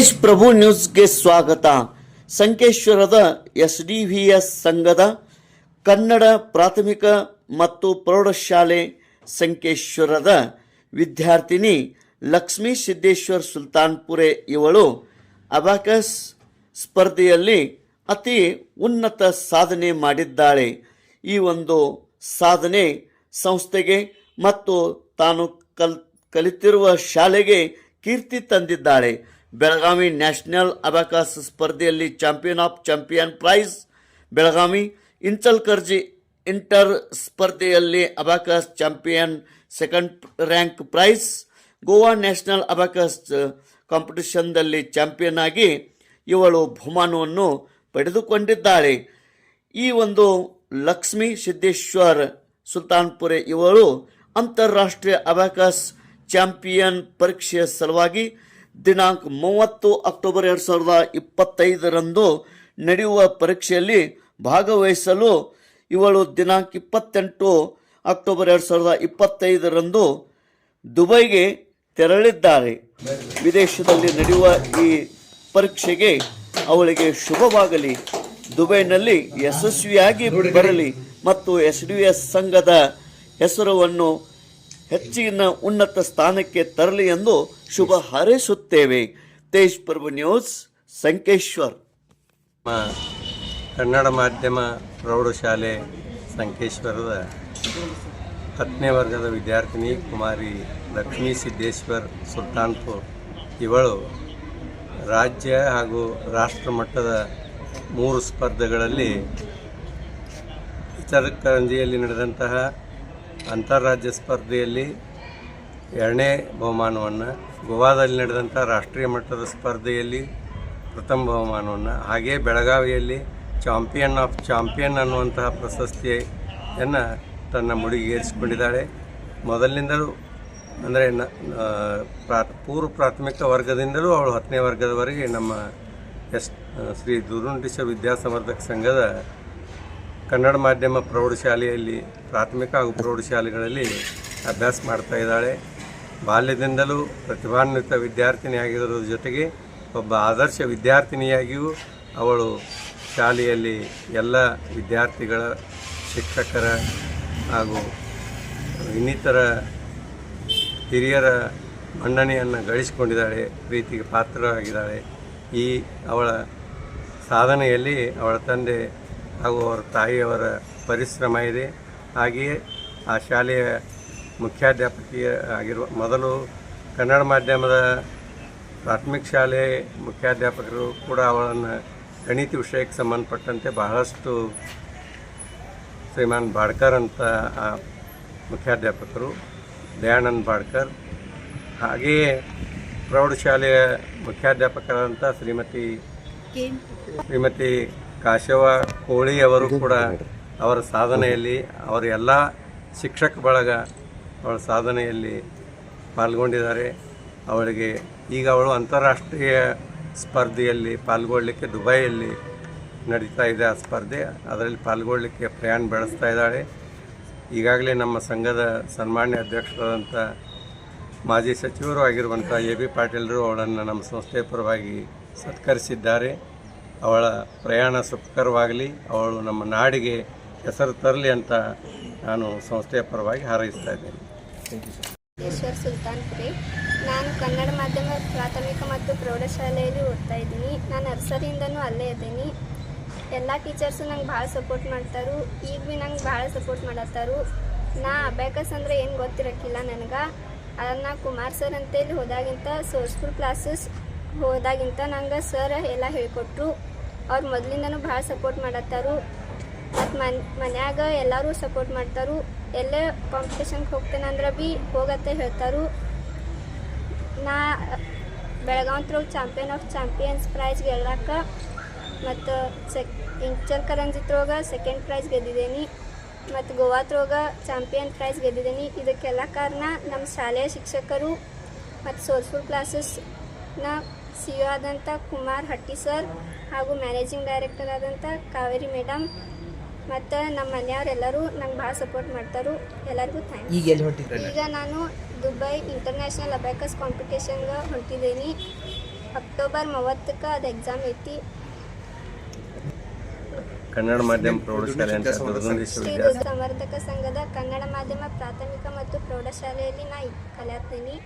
ತೇಜ್ ಪ್ರಭು ನ್ಯೂಸ್ಗೆ ಸ್ವಾಗತ. ಸಂಕೇಶ್ವರದ ಎಸ್ ಡಿ ವಿ ಎಸ್ ಸಂಘದ ಕನ್ನಡ ಪ್ರಾಥಮಿಕ ಮತ್ತು ಪ್ರೌಢಶಾಲೆ ಸಂಕೇಶ್ವರದ ವಿದ್ಯಾರ್ಥಿನಿ ಲಕ್ಷ್ಮೀ ಸಿದ್ದೇಶ್ವರ್ ಸುಲ್ತಾನ್ಪುರೆ ಇವಳು ಅಬಾಕಸ್ ಸ್ಪರ್ಧೆಯಲ್ಲಿ ಅತಿ ಉನ್ನತ ಸಾಧನೆ ಮಾಡಿದ್ದಾಳೆ. ಈ ಒಂದು ಸಾಧನೆ ಸಂಸ್ಥೆಗೆ ಮತ್ತು ತಾನು ಕಲ್, ಕಲಿತಿರುವ ಶಾಲೆಗೆ ಕೀರ್ತಿ ತಂದಿದ್ದಾಳೆ. ಬೆಳಗಾವಿ ನ್ಯಾಷನಲ್ ಅಬಾಕಸ್ ಸ್ಪರ್ಧೆಯಲ್ಲಿ champion of champion prize, Belagavi Ichalkaranji inter ಸ್ಪರ್ಧೆಯಲ್ಲಿ abacus champion second rank prize, Goa national abacus ಕಾಂಪಿಟಿಷನ್ದಲ್ಲಿ champion ಆಗಿ ಇವಳು ಬಹುಮಾನವನ್ನು ಪಡೆದುಕೊಂಡಿದ್ದಾಳೆ ಈ ಒಂದು ಲಕ್ಷ್ಮಿ ಸಿದ್ದೇಶ್ವರ್ ಸುಲ್ತಾನ್ಪುರೆ ಇವಳು ಅಂತಾರಾಷ್ಟ್ರೀಯ ಅಬಾಕಸ್ ಚಾಂಪಿಯನ್ ಪರೀಕ್ಷೆಯ ಸಲುವಾಗಿ ದಿನಾಂಕ ಮೂವತ್ತು ಅಕ್ಟೋಬರ್ ಎರಡು ಸಾವಿರದ ಇಪ್ಪತ್ತೈದರಂದು ನಡೆಯುವ ಪರೀಕ್ಷೆಯಲ್ಲಿ ಭಾಗವಹಿಸಲು ಇವಳು ದಿನಾಂಕ ಇಪ್ಪತ್ತೆಂಟು ಅಕ್ಟೋಬರ್ ಎರಡು ಸಾವಿರದ ಇಪ್ಪತ್ತೈದರಂದು ದುಬೈಗೆ ತೆರಳಿದ್ದಾರೆ. ವಿದೇಶದಲ್ಲಿ ನಡೆಯುವ ಈ ಪರೀಕ್ಷೆಗೆ ಅವಳಿಗೆ ಶುಭವಾಗಲಿ. ದುಬೈನಲ್ಲಿ ಯಶಸ್ವಿಯಾಗಿ ಬರಲಿ ಮತ್ತು ಎಸ್ ಡಿ ಎಸ್ ಸಂಘದ ಹೆಸರನ್ನು ಹೆಚ್ಚಿನ ಉನ್ನತ ಸ್ಥಾನಕ್ಕೆ ತರಲಿ ಎಂದು ಶುಭ ಹಾರೈಸುತ್ತೇವೆ. ತೇಜ್ ಪ್ರಭು ನ್ಯೂಸ್, ಸಂಕೇಶ್ವರ್. ಕನ್ನಡ ಮಾಧ್ಯಮ ಪ್ರೌಢಶಾಲೆ ಸಂಕೇಶ್ವರದ ಹತ್ತನೇ ವರ್ಗದ ವಿದ್ಯಾರ್ಥಿನಿ ಕುಮಾರಿ ಲಕ್ಷ್ಮೀ ಸಿದ್ದೇಶ್ವರ್ ಸುಲ್ತಾನ್ಪುರ್. ಇವಳು ರಾಜ್ಯ ಹಾಗೂ ರಾಷ್ಟ್ರ ಮಟ್ಟದ ಮೂರು ಸ್ಪರ್ಧೆಗಳಲ್ಲಿ ಇತರಕರಂಜಿಯಲ್ಲಿ ನಡೆದಂತಹ ಅಂತಾರಾಜ್ಯ ಸ್ಪರ್ಧೆಯಲ್ಲಿ ಎರಡನೇ ಬಹುಮಾನವನ್ನು, ಗೋವಾದಲ್ಲಿ ನಡೆದಂಥ ರಾಷ್ಟ್ರೀಯ ಮಟ್ಟದ ಸ್ಪರ್ಧೆಯಲ್ಲಿ ಪ್ರಥಮ ಬಹುಮಾನವನ್ನು, ಹಾಗೇ ಬೆಳಗಾವಿಯಲ್ಲಿ ಚಾಂಪಿಯನ್ ಆಫ್ ಚಾಂಪಿಯನ್ ಅನ್ನುವಂತಹ ಪ್ರಶಸ್ತಿಯನ್ನು ತನ್ನ ಮುಡಿಗೇರಿಸಿಕೊಂಡಿದ್ದಾಳೆ ಮೊದಲಿನಿಂದಲೂ ಅಂದರೆ ನ ಪ್ರಾ, ಪೂರ್ವ ಪ್ರಾಥಮಿಕ ವರ್ಗದಿಂದಲೂ ಅವಳು ಹತ್ತನೇ ವರ್ಗದವರೆಗೆ ನಮ್ಮ ಎಸ್ ಶ್ರೀ ದುರುಂಡೇಶ್ವರ ವಿದ್ಯಾಸಂವರ್ಧಕ ಸಂಘದ ಕನ್ನಡ ಮಾಧ್ಯಮ ಪ್ರೌಢಶಾಲೆಯಲ್ಲಿ, ಪ್ರಾಥಮಿಕ ಹಾಗೂ ಪ್ರೌಢಶಾಲೆಗಳಲ್ಲಿ ಅಭ್ಯಾಸ ಮಾಡ್ತಾ ಇದ್ದಾಳೆ. ಬಾಲ್ಯದಿಂದಲೂ ಪ್ರತಿಭಾನ್ವಿತ ವಿದ್ಯಾರ್ಥಿನಿಯಾಗಿರೋದ್ರ ಜೊತೆಗೆ ಒಬ್ಬ ಆದರ್ಶ ವಿದ್ಯಾರ್ಥಿನಿಯಾಗಿಯೂ ಅವಳು ಶಾಲೆಯಲ್ಲಿ ಎಲ್ಲ ವಿದ್ಯಾರ್ಥಿಗಳ ಶಿಕ್ಷಕರ ಹಾಗೂ ಇನ್ನಿತರ ಹಿರಿಯರ ಮನ್ನಣೆಯನ್ನು ಗಳಿಸಿಕೊಂಡಿದ್ದಾಳೆ, ಪ್ರೀತಿಗೆ ಪಾತ್ರವಾಗಿದ್ದಾಳೆ. ಈ ಅವಳ ಸಾಧನೆಯಲ್ಲಿ ಅವಳ ತಂದೆ ಹಾಗೂ ಅವರ ತಾಯಿಯವರ ಪರಿಶ್ರಮ ಇದೆ. ಹಾಗೆಯೇ ಆ ಶಾಲೆಯ ಮುಖ್ಯಾಧ್ಯಾಪಕಿಯ ಆಗಿರುವ ಮೊದಲು ಕನ್ನಡ ಮಾಧ್ಯಮದ ಪ್ರಾಥಮಿಕ ಶಾಲೆ ಮುಖ್ಯಾಧ್ಯಾಪಕರು ಕೂಡ ಅವಳನ್ನು ಗಣಿತ ವಿಷಯಕ್ಕೆ ಸಂಬಂಧಪಟ್ಟಂತೆ ಬಹಳಷ್ಟು ಶ್ರೀಮಾನ್ ಬಾಡ್ಕರ್ ಅಂತ ಆ ಮುಖ್ಯಾಧ್ಯಾಪಕರು ದಯಾನಂದ್ ಬಾಡ್ಕರ್. ಹಾಗೆಯೇ ಪ್ರೌಢಶಾಲೆಯ ಮುಖ್ಯಾಧ್ಯಾಪಕರಾದಂಥ ಶ್ರೀಮತಿ ಶ್ರೀಮತಿ ಕಾಶವ ಕೋಳಿ ಅವರು ಕೂಡ ಅವರ ಸಾಧನೆಯಲ್ಲಿ ಅವರ ಎಲ್ಲ ಶಿಕ್ಷಕ ಬಳಗ ಅವಳ ಸಾಧನೆಯಲ್ಲಿ ಪಾಲ್ಗೊಂಡಿದ್ದಾರೆ. ಅವಳಿಗೆ ಈಗ ಅವಳು ಅಂತಾರಾಷ್ಟ್ರೀಯ ಸ್ಪರ್ಧೆಯಲ್ಲಿ ಪಾಲ್ಗೊಳ್ಳಲಿಕ್ಕೆ ದುಬೈಯಲ್ಲಿ ನಡೀತಾ ಇದೆ ಆ ಸ್ಪರ್ಧೆ. ಅದರಲ್ಲಿ ಪಾಲ್ಗೊಳ್ಳಲಿಕ್ಕೆ ಪ್ರಯಾಣ ಬೆಳೆಸ್ತಾ ಇದ್ದಾಳೆ. ಈಗಾಗಲೇ ನಮ್ಮ ಸಂಘದ ಸನ್ಮಾನ್ಯ ಅಧ್ಯಕ್ಷರಾದಂಥ ಮಾಜಿ ಸಚಿವರು ಆಗಿರುವಂಥ ಎ ಬಿ ಪಾಟೀಲರು ಅವಳನ್ನು ನಮ್ಮ ಸಂಸ್ಥೆಯ ಪರವಾಗಿ ಸತ್ಕರಿಸಿದ್ದಾರೆ. ಅವಳ ಪ್ರಯಾಣ ಸುಖಕರವಾಗಲಿ, ಅವಳು ನಮ್ಮ ನಾಡಿಗೆ ಹೆಸರು ತರಲಿ ಅಂತ ನಾನು ಸಂಸ್ಥೆಯ ಪರವಾಗಿ ಹಾರೈಸ್ತಾ ಇದ್ದೇನೆ. ಸುಲ್ತಾನ್ ಸುಲ್ತಾನ್ಪುರಿ. ನಾನು ಕನ್ನಡ ಮಾಧ್ಯಮ, ಪ್ರಾಥಮಿಕ ಮತ್ತು ಪ್ರೌಢಶಾಲೆಯಲ್ಲಿ ಓದ್ತಾ ಇದ್ದೀನಿ. ನಾನು ನರ್ಸರಿಯಿಂದನೂ ಅಲ್ಲೇ ಇದ್ದೀನಿ. ಎಲ್ಲ ಟೀಚರ್ಸು ನಂಗೆ ಭಾಳ ಸಪೋರ್ಟ್ ಮಾಡ್ತಾರು. ಈಗ ಭೀ ನಂಗೆ ಭಾಳ ಸಪೋರ್ಟ್ ಮಾಡತ್ತಾರು. ನಾ ಅಬ್ಯಾಕಸ್ ಅಂದರೆ ಏನು ಗೊತ್ತಿರಕ್ಕಿಲ್ಲ ನನಗೆ. ಅದನ್ನು ಕುಮಾರ್ ಸರ್ ಅಂತೇಳಿ ಹೋದಾಗಿಂತ ಸೋರ್ಸ್ಫುಲ್ ಕ್ಲಾಸಸ್ ಹೋದಾಗಿಂತ ನಂಗೆ ಸರ್ ಎಲ್ಲ ಹೇಳ್ಕೊಟ್ರು. ಅವ್ರು ಮೊದಲಿಂದನೂ ಭಾಳ ಸಪೋರ್ಟ್ ಮಾಡತ್ತಾರು. ಮತ್ತು ಮನ್, ಮನ್ಯಾಗ ಎಲ್ಲರೂ ಸಪೋರ್ಟ್ ಮಾಡ್ತಾರು. ಎಲ್ಲೇ ಕಾಂಪಿಟೇಷನ್ಗೆ ಹೋಗ್ತೇನಂದ್ರೆ ಭೀ ಹೋಗತ್ತೆ ಹೇಳ್ತಾರು. ನಾ, Belgaum champion of champions prize ಗೆಲ್ಲಕ್ಕ ಮತ್ತು ಸೆಕ್ ಇಂಚರ್ ಕರಂಜಿ ತ್ರೋಗ ಸೆಕೆಂಡ್ ಪ್ರೈಸ್ ಗೆದ್ದಿದ್ದೀನಿ ಮತ್ತು ಗೋವಾ ತ್ರೋಗ ಚಾಂಪಿಯನ್ ಪ್ರೈಸ್ ಗೆದ್ದಿದ್ದೀನಿ ಇದಕ್ಕೆಲ್ಲ ಕಾರಣ ನಮ್ಮ ಶಾಲೆಯ ಶಿಕ್ಷಕರು ಮತ್ತು ಸೋರ್ಸ್ಫುಲ್ ಕ್ಲಾಸಸ್ನ ಸಿ ಯು ಆದಂಥ ಕುಮಾರ್ ಹಟ್ಟಿ ಸರ್ ಹಾಗೂ ಮ್ಯಾನೇಜಿಂಗ್ ಡೈರೆಕ್ಟರ್ ಆದಂಥ ಕಾವೇರಿ ಮೇಡಮ್ ಮತ್ತು ನಮ್ಮ ಮನೆಯವರೆಲ್ಲರೂ ನಂಗೆ ಭಾಳ ಸಪೋರ್ಟ್ ಮಾಡ್ತಾರು. ಎಲ್ಲರಿಗೂ ಥ್ಯಾಂಕ್ಸ್ ಈಗ ಎಲ್ಲಿ ಈಗ ನಾನು ದುಬೈ ಇಂಟರ್ನ್ಯಾಷನಲ್ ಅಬ್ಯಾಕಸ್ ಕಾಂಪಿಟೇಷನ್ಗೆ ಹೊಂಟಿದ್ದೀನಿ ಅಕ್ಟೋಬರ್ ಮೂವತ್ತಕ್ಕೆ ಅದು ಎಕ್ಸಾಮ್ ಐತಿ. ಕನ್ನಡ ಮಾಧ್ಯಮ ಪ್ರೌಢಶಾಲೆ ಶ್ರೀ ಸಂವರ್ಧಕ ಸಂಘದ ಕನ್ನಡ ಮಾಧ್ಯಮ ಪ್ರಾಥಮಿಕ ಮತ್ತು ಪ್ರೌಢಶಾಲೆಯಲ್ಲಿ ನಾ ಕಲಿಯತ್ತೀನಿ.